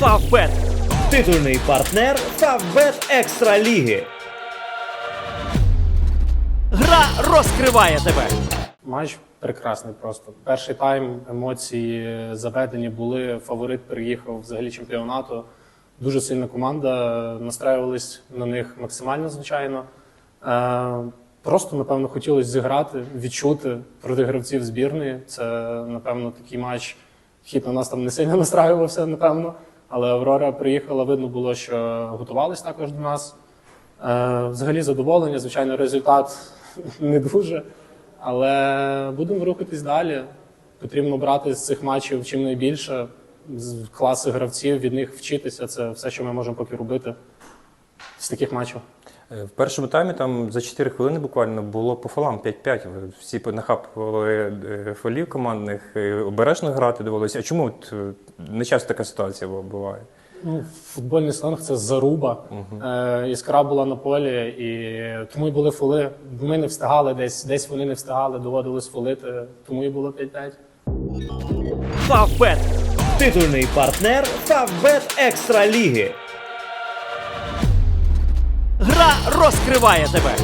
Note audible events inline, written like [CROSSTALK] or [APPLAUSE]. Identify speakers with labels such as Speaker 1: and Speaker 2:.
Speaker 1: Фавбет. Титульний партнер Фавбет Екстра Ліги. Гра розкриває тебе.
Speaker 2: Матч прекрасний просто. Перший тайм, емоції заведені були. Фаворит приїхав взагалі чемпіонату. Дуже сильна команда. Настраювались на них максимально, звичайно. Е, просто, напевно, хотілося зіграти, відчути проти гравців збірної. Це, напевно, такий матч. Хід на нас там не сильно [LAUGHS] настраювався, напевно. Але Аврора приїхала, видно було, що готувалися також до нас. Е, взагалі задоволення, звичайно, результат [LAUGHS] не дуже. Але будемо рухатись далі. Потрібно брати з цих матчів чим найбільше, з класи гравців, від них вчитися. Це все, що ми можемо поки робити з таких матчів.
Speaker 3: Е, В першому таймі там за 4 хвилини буквально було по фолам 5-5. Всі нахапували е, фолів командних, е, обережно грати довелося. А чому от, не часто така ситуація буває?
Speaker 2: Ну, футбольний сленг це заруба. Е, іскра була на полі, і тому і були фоли. Ми не встигали десь, десь вони не встигали, доводилось фолити, тому і було 5-5.
Speaker 1: Фавбет. Титульний партнер Фавбет Екстра Ліги. Гра розкриває тебе.